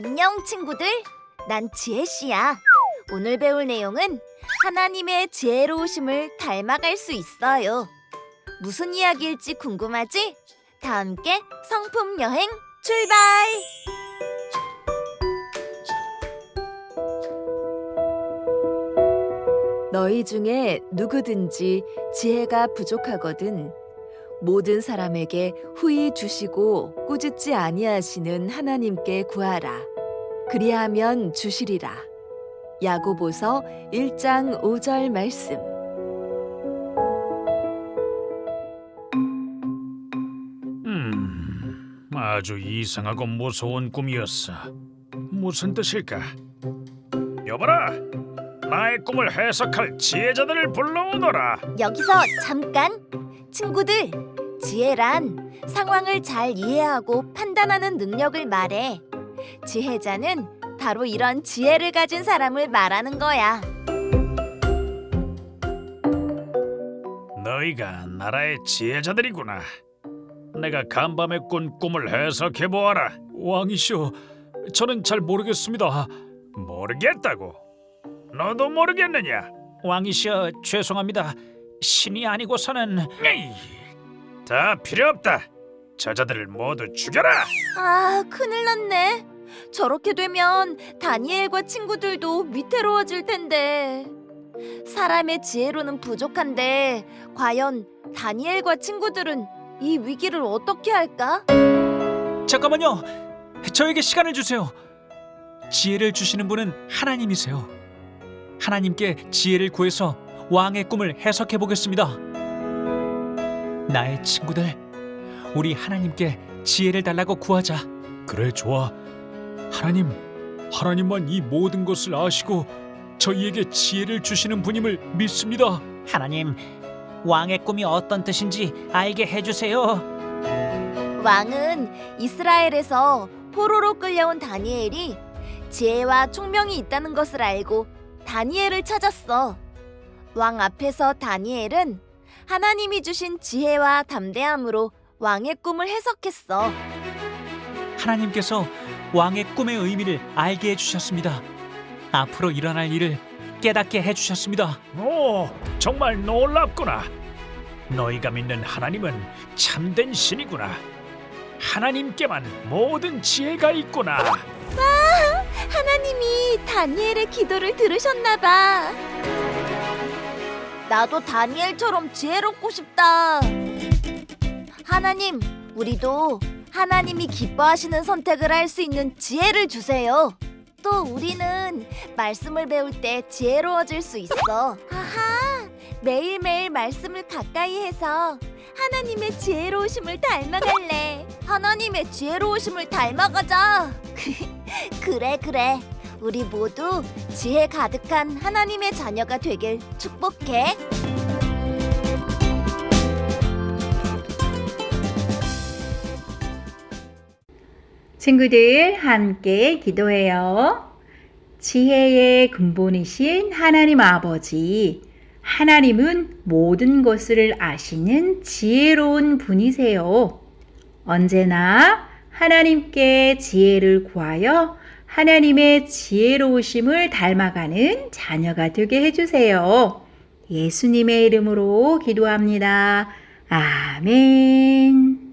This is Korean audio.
안녕 친구들. 난 지혜 씨야. 오늘 배울 내용은 하나님의 지혜로우심을 닮아갈 수 있어요. 무슨 이야기일지 궁금하지? 다 함께 성품 여행 출발! 너희 중에 누구든지 지혜가 부족하거든 모든 사람에게 후히 주시고 꾸짖지 아니하시는 하나님께 구하라 그리하면 주시리라 야고보서 1장 5절 말씀 음, 아주 이상하고 무서운 꿈이었어. 무슨 뜻일까? 여보라, 나의 꿈을 해석할 지혜자들을 불러오너라. 여기서 잠깐! 친구들, 지혜란 상황을 잘 이해하고 판단하는 능력을 말해. 지혜자는 바로 이런 지혜를 가진 사람을 말하는 거야. 너희가 나라의 지혜자들이구나. 내가 간밤에 꾼 꿈을 해석해 보아라. 왕이시여, 저는 잘 모르겠습니다. 모르겠다고? 너도 모르겠느냐? 왕이시여, 죄송합니다. 신이 아니고서는 에이, 다 필요 없다. 저자들을 모두 죽여라. 아, 큰일 났네. 저렇게 되면 다니엘과 친구들도 위태로워질 텐데. 사람의 지혜로는 부족한데 과연 다니엘과 친구들은 이 위기를 어떻게 할까? 잠깐만요. 저에게 시간을 주세요. 지혜를 주시는 분은 하나님이세요. 하나님께 지혜를 구해서 왕의 꿈을 해석해 보겠습니다. 나의 친구들, 우리 하나님께 지혜를 달라고 구하자. 그래 좋아. 하나님, 하나님만 이 모든 것을 아시고 저희에게 지혜를 주시는 분임을 믿습니다. 하나님, 왕의 꿈이 어떤 뜻인지 알게 해주세요. 왕은 이스라엘에서 포로로 끌려온 다니엘이 지혜와 총명이 있다는 것을 알고 다니엘을 찾았어. 왕 앞에서 다니엘은 하나님이 주신 지혜와 담대함으로 왕의 꿈을 해석했어. 하나님께서 왕의 꿈의 의미를 알게 해주셨습니다. 앞으로 일어날 일을 깨닫게 해주셨습니다. 오, 정말 놀랍구나. 너희가 믿는 하나님은 참된 신이구나. 하나님께만 모든 지혜가 있구나. 하나님이 다니엘의 기도를 들으셨나 봐. 나도 다니엘처럼 지혜롭고 싶다. 하나님, 우리도 하나님이 기뻐하시는 선택을 할 수 있는 지혜를 주세요. 또 우리는 말씀을 배울 때 지혜로워질 수 있어. 하하, 매일매일 말씀을 가까이 해서 하나님의 지혜로우심을 닮아갈래. 하나님의 지혜로우심을 닮아가자. 그래 그래 우리 모두 지혜 가득한 하나님의 자녀가 되길 축복해 친구들 함께 기도해요. 지혜의 근본이신 하나님 아버지. 하나님은 모든 것을 아시는 지혜로운 분이세요. 언제나 하나님께 지혜를 구하여 하나님의 지혜로우심을 닮아가는 자녀가 되게 해주세요. 예수님의 이름으로 기도합니다. 아멘.